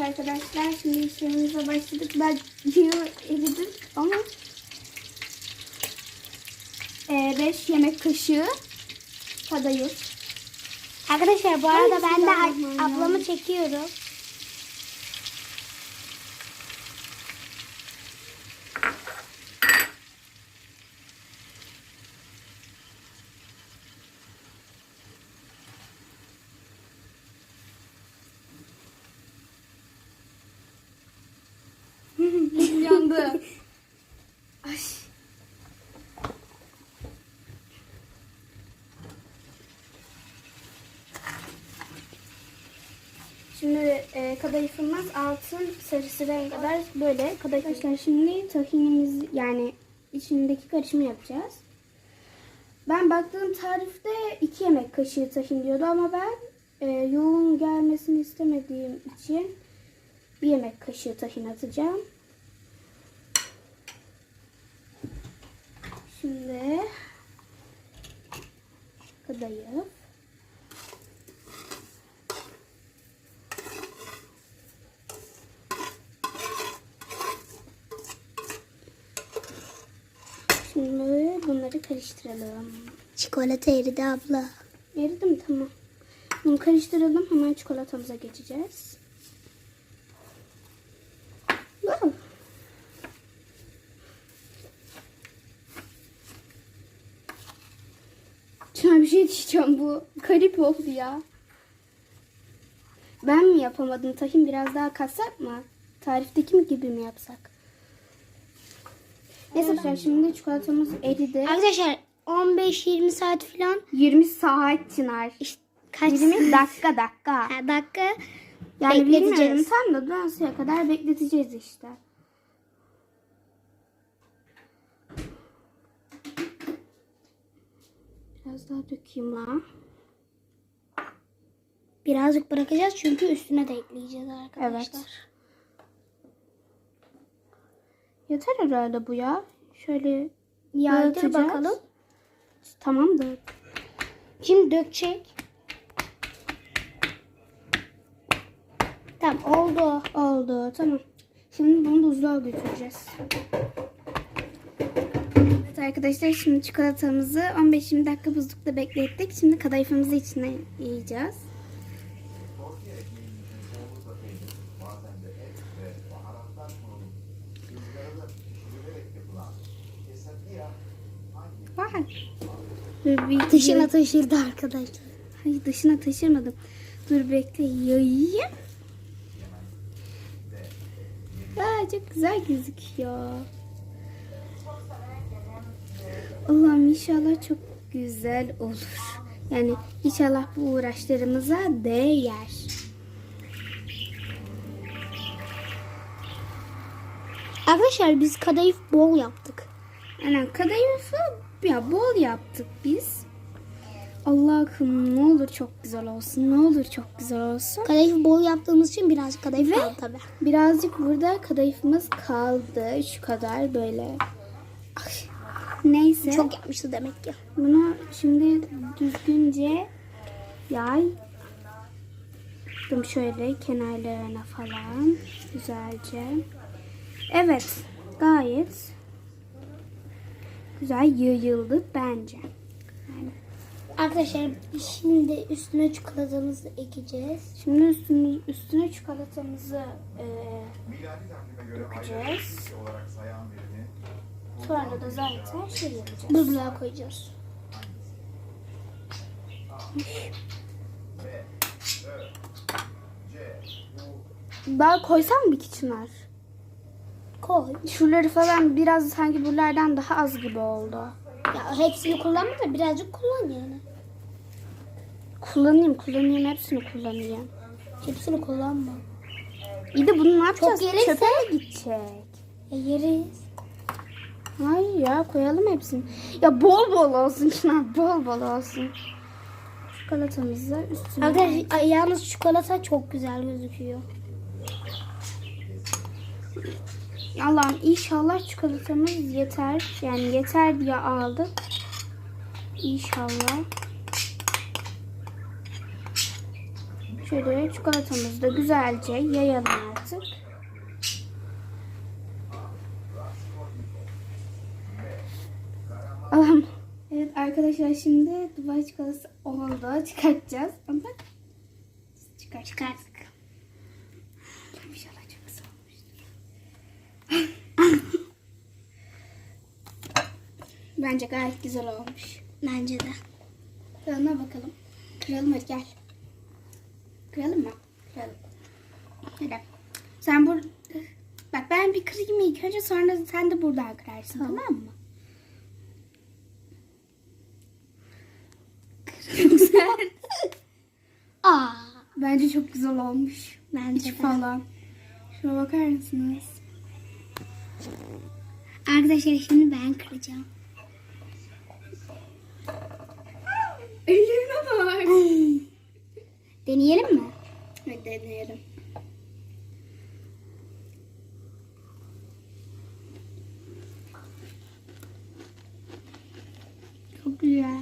Arkadaşlar şimdi işlemimize başladık. Ben yığı eridim ama 5 yemek kaşığı kadayıf. Arkadaşlar bu arada Ay, ben de ablamı çekiyorum. Yandı. Ay. Şimdi e, kadayıfımız altın sarısı renk kadar böyle kadayıf. Arkadaşlar şimdi tahinimiz yani içindeki karışımı yapacağız. Ben baktığım tarifte 2 yemek kaşığı tahin diyordu ama ben e, yoğun gelmesini istemediğim için bir yemek kaşığı tahin atacağım. Şimdi kadayıf. Şimdi bunları karıştıralım. Çikolata eridi abla. Eridi mi? Tamam. Bunu karıştıralım. Hemen çikolatamıza geçeceğiz. Wow. Diyeceğim bu. Garip oldu ya. Ben mi yapamadım? Tahin biraz daha katsak mı? Tarifteki mi gibi mi yapsak? Neyse arkadaşlar şimdi çikolatamız eridi. Arkadaşlar 15-20 saat falan 20 saat Çınar. işte kaç 20 dakika dakika. Ha, dakika Yani bilmiyorum tam da dönseye kadar bekleteceğiz işte. Biraz daha dökeyim la. birazcık bırakacağız çünkü üstüne de ekleyeceğiz arkadaşlar. Evet. Yeter herhalde bu ya. Şöyle dağıtacağız. bakalım. Tamam da. Şimdi dökecek. Tamam oldu. Oldu tamam. Şimdi bunu buzluğa götüreceğiz. Arkadaşlar şimdi çikolatamızı 15-20 dakika buzlukta beklettik. Şimdi kadayıfımızı içine yiyeceğiz. Vay. Dışına taşırdı arkadaşlar. Hayır dışına taşırmadım. Dur bekle yayayım. Aa, çok güzel gözüküyor. Allah'ım inşallah çok güzel olur. Yani inşallah bu uğraşlarımıza değer. Arkadaşlar biz kadayıf bol yaptık. Aynen kadayıfı ya bol yaptık biz. Allah'ım ne olur çok güzel olsun. Ne olur çok güzel olsun. Kadayıf bol yaptığımız için birazcık kadayıf Ve- kaldı tabi. Birazcık burada kadayıfımız kaldı. Şu kadar böyle. Ay, Neyse. Çok yapmıştı demek ki. Bunu şimdi düzgünce yay. Dım şöyle kenarlarına falan güzelce. Evet, gayet güzel yayıldı bence. Yani Arkadaşlar şimdi üstüne çikolatamızı ekeceğiz. şimdi üstüne, üstüne çikolatamızı e, Miladi takvime göre Dökeceğiz. Sonra da zaten şey yapacağız. Buzluğa koyacağız. Daha koysam mı çınar? Koy. Şuraları falan biraz sanki buralardan daha az gibi oldu. Ya hepsini kullanma da birazcık kullan yani. Kullanayım, kullanayım, hepsini kullanayım. Hepsini kullanma. İyi de bunu ne yapacağız? gelirse- Çöpe mi gidecek? E yeriz. Hayır ya koyalım hepsini. Ya bol bol olsun Çınar, bol bol olsun. Çikolatamızı üstüne. Arkadaşlar yalnız çikolata çok güzel gözüküyor. Allah'ım inşallah çikolatamız yeter. Yani yeter diye aldık. İnşallah. Şöyle çikolatamızı da güzelce yayalım artık. Allah'ım. Evet arkadaşlar şimdi Dubai çikolatası oldu. Çıkartacağız. Ama bak. Çıkar. Çıkarttık. İnşallah çok olmuştur. Bence gayet güzel olmuş. Bence de. Tadına bakalım. Kıralım hadi gel. Kıralım mı? Kıralım. Hadi. Sen bur... Bak ben bir kırayım ilk önce sonra sen de buradan kırarsın tamam, mı? Güzel. Aa. Bence çok güzel olmuş. Bence İç de. falan. Şuna bakar mısınız? Arkadaşlar şimdi ben kıracağım. Ellerine bak. Deneyelim mi? Hadi deneyelim. Çok güzel.